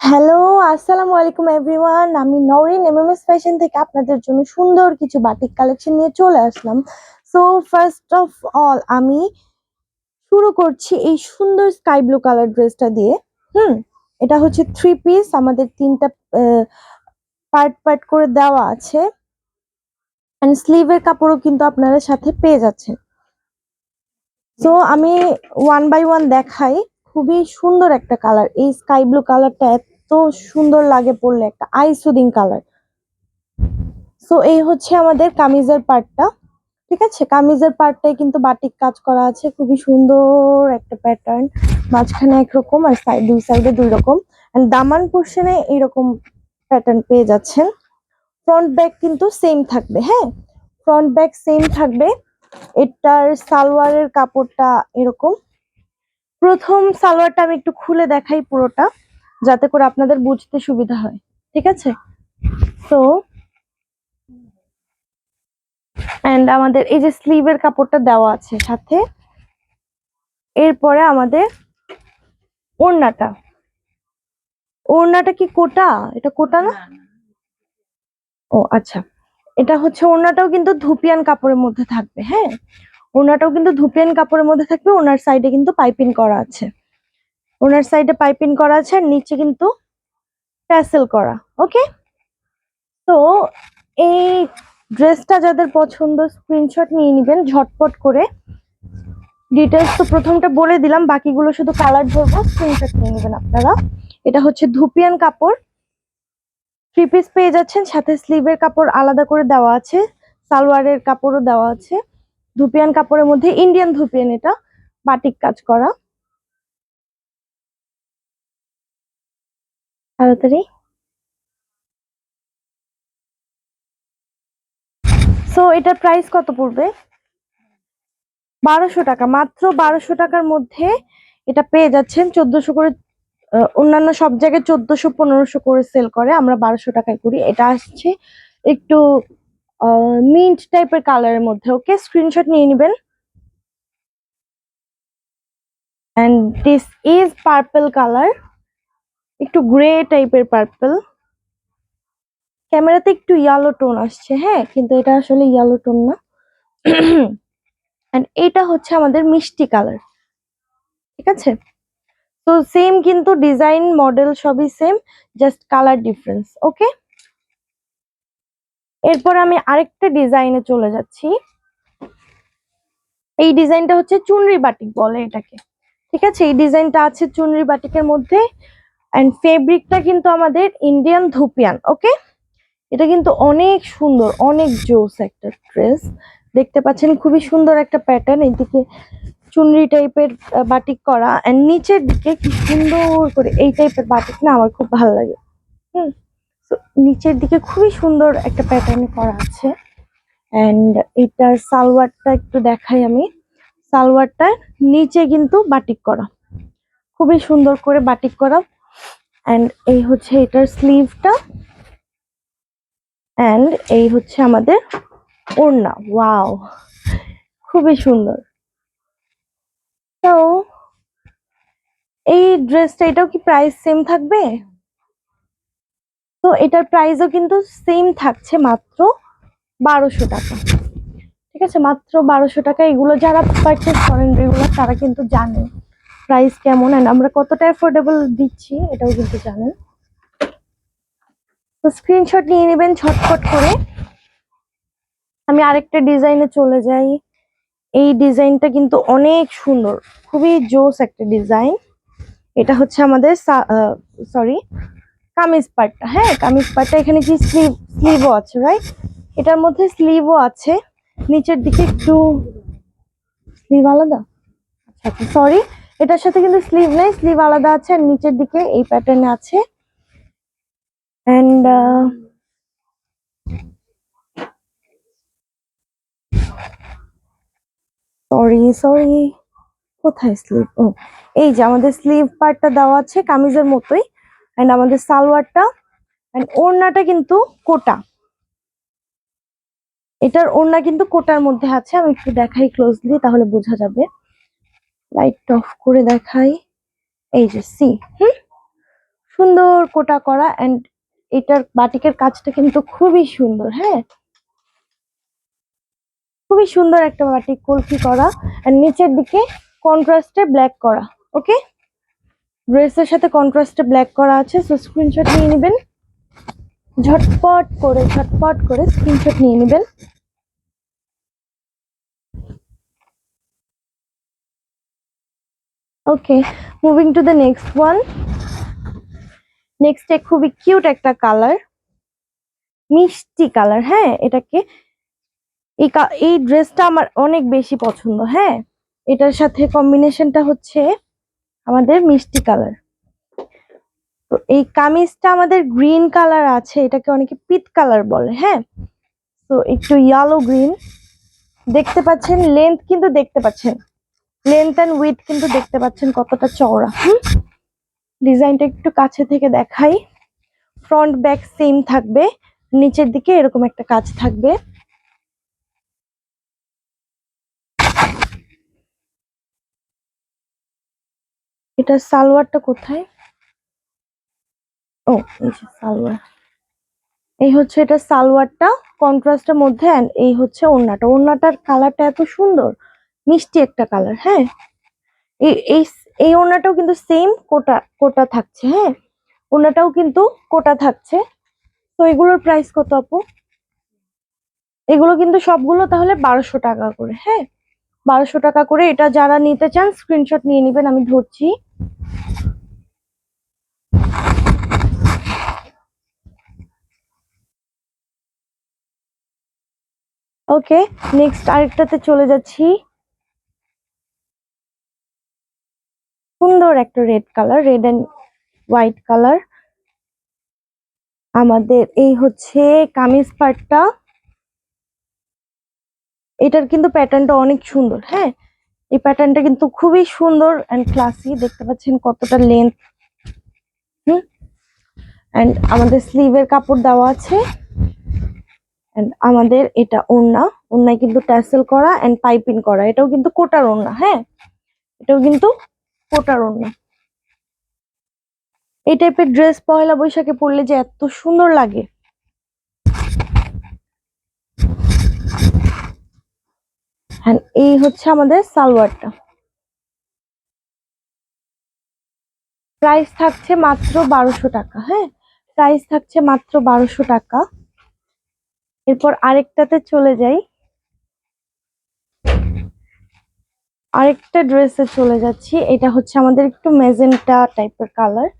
Hello আসসালামু আলাইকুম everyone আমি নরিন এমএমএস ফ্যাশন থেকে আপনাদের জন্য সুন্দর কিছু বাটিক কালেকশন নিয়ে চলে আসলাম। সো ফার্স্ট অফ অল আমি শুরু করছি এই সুন্দর স্কাই ব্লু কালার ড্রেসটা দিয়ে। হুম, এটা হচ্ছে থ্রি পিস আমাদের তিনটা পার্ট পার্ট করে দেওয়া আছে। অ্যান্ড স্লিভের কাপড়ও কিন্তু আপনারা সাথে পেয়ে যাচ্ছেন। সো আমি ওয়ান বাই ওয়ান দেখাই। খুবই সুন্দর একটা কালার এই স্কাই ব্লু কালারটা এত সুন্দর লাগে পরলে, একটা আই সুদিং কালার সো এই হচ্ছে আমাদের কামিজের পার্টটা ঠিক আছে? কামিজের পার্টটাই কিন্তু বাটিক কাজ করা আছে, খুবই সুন্দর একটা প্যাটার্ন মাঝখানে একরকম আর সাইড দুই সাইডে দুই রকম। এন্ড দামান পোর্শনে এইরকম প্যাটার্ন পেয়ে যাচ্ছেন। ফ্রন্ট ব্যাক কিন্তু সেম থাকবে হ্যাঁ? ফ্রন্ট ব্যাক সেম থাকবে। এটার সালোয়ারের কাপড়টা এরকম। প্রথম সালোয়ারটা আমি একটু খুলে দেখাই পুরোটা যাতে করে আপনাদের বুঝতে সুবিধা হয় ঠিক আছে? তো এন্ড আমাদের এই যে স্লিভের কাপড়টা দেওয়া আছে সাথে এরপরে আমাদের ওড়নাটা। ওড়নাটা কি কোটা? এটা কোটা না। ও আচ্ছা। এটা হচ্ছে ওড়নাটাও কিন্তু ধুপিয়ান কাপড়ের মধ্যে থাকবে হ্যাঁ? ওড়নাটাও কিন্তু ধুপিয়ান কাপড়ের মধ্যে থাকবে, ওনার সাইডে কিন্তু পাইপিং করা আছে। ওনার সাইডে পাইপিং করা আছে আর নিচে কিন্তু ট্যাসেল করা ওকে তো এই ড্রেসটা যাদের পছন্দ স্ক্রিনশট নিয়ে নেবেন ঝটপট করে। ডিটেলস তো প্রথমটা বলে দিলাম, বাকিগুলো শুধু কালার ধরবো স্ক্রিনশট নিয়ে নেবেন আপনারা। এটা হচ্ছে ধুপিয়ান কাপড়। থ্রি পিস পেয়ে যাচ্ছেন, সাথে স্লিভের কাপড় আলাদা করে দেওয়া আছে, সালোয়ারের কাপড়ও দেওয়া আছে। ধুপিয়ান কাপড়ের মধ্যে ইন্ডিয়ান ধুপিয়ান এটা, বাটিক কাজ করা। তাড়াতাড়ি। সো এটার প্রাইস কত পড়বে? বারোশো টাকা, মাত্র বারোশো টাকার মধ্যে এটা পেয়ে যাচ্ছেন চোদ্দশো করে অন্যান্য সব জায়গায় চোদ্দশো, পনেরোশো করে সেল করে। আমরা বারোশো টাকায় করি। এটা আসছে একটু মিন্ট টাইপের কালারের মধ্যে ওকে স্ক্রিনশট নিয়ে নেবেন। And this is purple colour একটু গ্রে টাইপের পার্পল ক্যামেরাতে একটু ইয়েলো টোন আসছে হ্যাঁ? কিন্তু এটা আসলে ইয়েলো টোন না। অ্যান্ড এটা হচ্ছে আমাদের মিষ্টি কালার ঠিক আছে? তো সেম কিন্তু ডিজাইন মডেল সবই same just colour difference okay এরপর আমি আরেকটা ডিজাইনে চলে যাচ্ছি। এই ডিজাইনটা হচ্ছে চুনরি বাটিক বলে এটাকে। ঠিক আছে? এই ডিজাইনটা আছে চুনরি বাটিকের মধ্যে। অ্যান্ড ফেব্রিকটা কিন্তু আমাদের ইন্ডিয়ান ধুপিয়ান ওকে এটা কিন্তু অনেক সুন্দর, অনেক জোস একটা ড্রেস। দেখতে পাচ্ছেন খুবই সুন্দর একটা প্যাটার্ন এদিকে চুনরি টাইপের বাটিক করা। এন্ড নিচের দিকে কি সুন্দর করে এই টাইপের বাটিক না আমার খুব ভালো লাগে। হুম। নিচের দিকে খুবই সুন্দর একটা প্যাটার্নে করা আছে। এন্ড এটার সালোয়ারটা একটু দেখাই আমি। সালোয়ারটা নিচে কিন্তু বাটিক করা। খুবই সুন্দর করে বাটিক করা। এন্ড এই হচ্ছে এটার স্লিভটা এন্ড এই হচ্ছে আমাদের ওড়না। ওয়াও খুবই সুন্দর। তো এই ড্রেসটা এটাও কি প্রাইস সেম থাকবে? তো এটার প্রাইসও কিন্তু সেম থাকছে মাত্র বারোশো টাকা। ঠিক আছে? মাত্র বারোশো টাকা। এগুলো যারা পারচেস করেন রেগুলার তারা কিন্তু জানেন প্রাইস কেমন অ্যান্ড আমরা কতটা অ্যাফোর্ডেবল দিচ্ছি এটাও কিন্তু জানেন। তো স্ক্রিনশট নিয়ে নেবেন ছটফট করে। আমি আরেকটা ডিজাইনে চলে যাই। এই ডিজাইনটা কিন্তু অনেক সুন্দর। খুবই জোস একটা ডিজাইন এটা হচ্ছে আমাদের সরি কামিজ পার্টটা হ্যাঁ কামিজ পার্টটা এখানে কি স্লিভ স্লিভও আছে রাইট এটার মধ্যে স্লিভও আছে। নিচের দিকে একটু স্লিভ আলাদা? আচ্ছা সরি এটার সাথে কিন্তু স্লিভ নেই স্লিভ আলাদা আছে, আর নিচের দিকে এই প্যাটার্নে আছে। অ্যান্ড সরি সরি কোথায় স্লিভ ও, এই যে আমাদের স্লিভ পার্টটা দেওয়া আছে কামিজের মতোই। এন্ড আমাদের সালোয়ারটা এন্ড ওড়নাটা কিন্তু কোটা। এটার ওড়না কিন্তু কোটার মধ্যে আছে, আমি একটু দেখাই ক্লোজলি তাহলে বোঝা যাবে। লাইট অফ করে দেখাই। এই যে সি হুম? সুন্দর কোটা করা এন্ড এটার বাটিকের কাজটা কিন্তু খুবই সুন্দর হ্যাঁ? খুবই সুন্দর একটা বাটিক কলফি করা আর নিচের দিকে কন্ট্রাস্টে ব্ল্যাক করা ওকে ড্রেসের সাথে কন্ট্রাস্টে ব্ল্যাক করা আছে সো স্ক্রিনশট নিয়ে নেবেন। ঝটপট করে ঝটপট করে স্ক্রিনশট নিয়ে নেবেন। Okay moving to the next one next খুবই কিউট একটা কালার মিষ্টি কালার হ্যাঁ এটাকে। এই এই ড্রেসটা আমার অনেক বেশি পছন্দ হ্যাঁ। এটার সাথে কম্বিনেশনটা হচ্ছে আমাদের মিষ্টি কালার। তো এই কামিজটা আমাদের গ্রিন কালার আছে, এটাকে অনেকে পিট কালার বলে হ্যাঁ? তো একটু ইয়েলো গ্রিন দেখতে পাচ্ছেন লেন্থ কিন্তু দেখতে পাচ্ছেন। লেন্থ অ্যান্ড উইথ কিন্তু দেখতে পাচ্ছেন কতটা চওড়া। হুম? ডিজাইনটা একটু কাছে থেকে দেখাই। ফ্রন্ট ব্যাক সেম থাকবে। নিচের দিকে এরকম একটা কাজ থাকবে। এটা সালোয়ারটা কোথায়? ও, এই যে সালোয়ার। এই হচ্ছে এটা সালোয়ারটা, কন্ট্রাস্টের মধ্যে এই হচ্ছে ওড়নাটা। ওড়নাটার কালারটা এত সুন্দর, মিষ্টি একটা কালার হ্যাঁ? এই এই এই ওড়নাটাও কিন্তু সেম কোটা কোটা থাকছে হ্যাঁ? ওড়নাটাও কিন্তু কোটা থাকছে। তো এগুলোর প্রাইস কত আপু? এগুলো কিন্তু সবগুলো তাহলে বারোশো টাকা করে হ্যাঁ? বারোশো টাকা করে এটা যারা নিতে চান স্ক্রিনশট নিয়ে নেবেন, আমি ধরছি। ওকে নেক্সট আরেকটাতে চলে যাচ্ছি। সুন্দর একটা red colour red and white colour আমাদের এই হচ্ছে কামিজ পার্টটা এটার কিন্তু প্যাটার্নটা অনেক সুন্দর হ্যাঁ? এই প্যাটার্নটা কিন্তু খুবই সুন্দর অ্যান্ড ক্লাসি দেখতে পাচ্ছেন কতটা লেন্থ হুম? অ্যান্ড আমাদের স্লিভের কাপড় দেওয়া আছে। আমাদের এটা ওড়না, ওড়নায় কিন্তু ট্যাসেল করা অ্যান্ড পাইপিং করা, এটাও কিন্তু কোটার ওড়না হ্যাঁ? এটাও কিন্তু কোটার ওড়না। এই টাইপের ড্রেস পয়লা বৈশাখে পরলে যে এত সুন্দর লাগে। এই হচ্ছে আমাদের সালোয়ারটা। প্রাইস থাকছে মাত্র বারোশো টাকা হ্যাঁ? প্রাইস থাকছে মাত্র বারোশো টাকা। এরপর আরেকটাতে চলে যাই। আরেকটা ড্রেসে চলে যাচ্ছি। এটা হচ্ছে আমাদের একটু মেজেন্টা টাইপের কালার।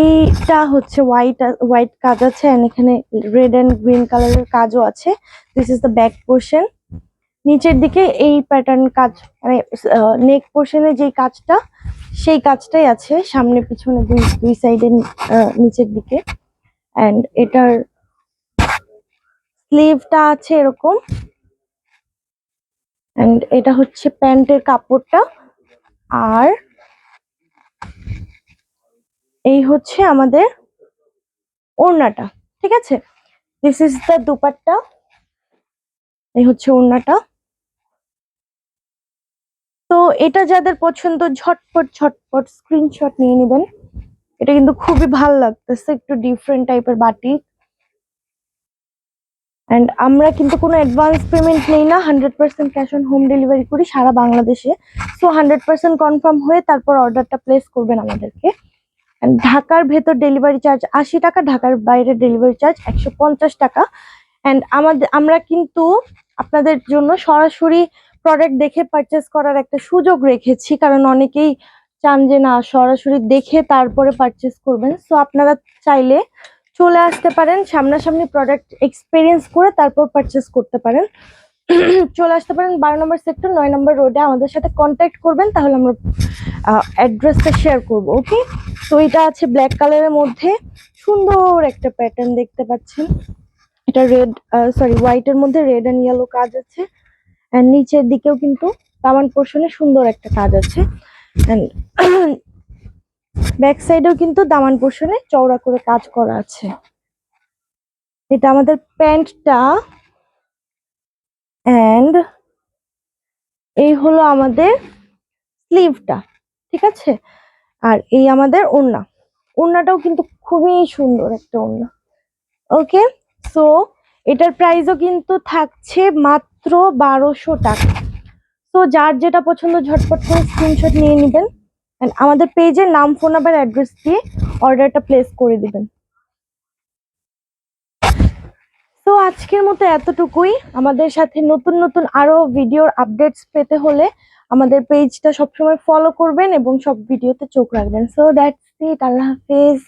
এইটা হচ্ছে হোয়াইট হোয়াইট কাজ আছে and এখানে রেড এন্ড গ্রিন কালারের কাজও আছে। This is the back portion নিচের দিকে এই প্যাটার্ন কাজ মানে নেক পোর্শনে যে কাজটা, সেই কাজটাই আছে। সামনে, পিছনে, দুই দুই সাইডে নিচের দিকে। অ্যান্ড এটার স্লিভটা আছে এরকম। অ্যান্ড এটা হচ্ছে প্যান্টের কাপড়টা। আর এই হচ্ছে আমাদের ওড়নাটা, ঠিক আছে? This is the dupatta. এই হচ্ছে ওড়নাটা। তো এটা যাদের পছন্দ, ঝটপট ঝটপট স্ক্রিনশট নিয়ে নেবেন। এটা কিন্তু খুবই ভালো লাগতেছে, একটু ডিফারেন্ট টাইপের বাটিক অ্যান্ড আমরা কিন্তু কোনো অ্যাডভান্স পেমেন্ট নেই না hundred percent cash on home delivery করি সারা বাংলাদেশে। সো হান্ড্রেড পার্সেন্ট কনফার্ম হয়ে তারপর অর্ডারটা প্লেস করবেন আমাদেরকে। And ঢাকার ভেতর ডেলিভারি চার্জ আশি টাকা, ঢাকার বাইরে ডেলিভারি চার্জ একশো পঞ্চাশ টাকা। অ্যান্ড আমাদের আমরা কিন্তু আপনাদের জন্য সরাসরি প্রোডাক্ট দেখে পারচেস করার একটা সুযোগ রেখেছি, কারণ অনেকেই চান যে না, সরাসরি দেখে তারপরে পারচেস করবেন। সো আপনারা চাইলে চলে আসতে পারেন, সামনাসামনি প্রোডাক্ট এক্সপিরিয়েন্স করে তারপর পারচেস করতে পারেন। চলে আসতে পারেন বারো নম্বর সেক্টর নয় নম্বর রোডে আমাদের সাথে কন্ট্যাক্ট করবেন, তাহলে আমরা অ্যাড্রেসটা শেয়ার করব ওকে তো এটা আছে ব্ল্যাক কালারের মধ্যে, সুন্দর একটা প্যাটার্ন দেখতে পাচ্ছেন। এটা রেড সরি হোয়াইটের মধ্যে রেড অ্যান্ড ইয়েলো কাজ আছে। অ্যান্ড নিচের দিকেও কিন্তু কামান পোর্শনে সুন্দর একটা কাজ আছে। ব্যাক সাইডেও কিন্তু দামান পোর্শনে চওড়া করে কাজ করা আছে। এটা আমাদের প্যান্টটা। অ্যান্ড এই হলো আমাদের স্লিভটা ঠিক আছে? আর এই আমাদের ওড়না। ওড়নাটাও কিন্তু খুবই সুন্দর একটা ওড়না। ওকে সো এটার প্রাইসও কিন্তু থাকছে মাত্র বারোশো টাকা। তো যার যেটা পছন্দ, ঝটপট করে স্ক্রিনশট নিয়ে নেবেন। And আমাদের পেজে নাম ফোন নাম্বার অ্যাড্রেস দিয়ে অর্ডারটা প্লেস করে দিবেন। তো আজকের মতো এতটুকুই। আমাদের সাথে নতুন নতুন আরও ভিডিওর আপডেটস পেতে হলে আমাদের পেজটা সবসময় ফলো করবেন এবং সব ভিডিওতে চোখ রাখবেন। সো দ্যাটস ইট আল্লাহ হাফেজ।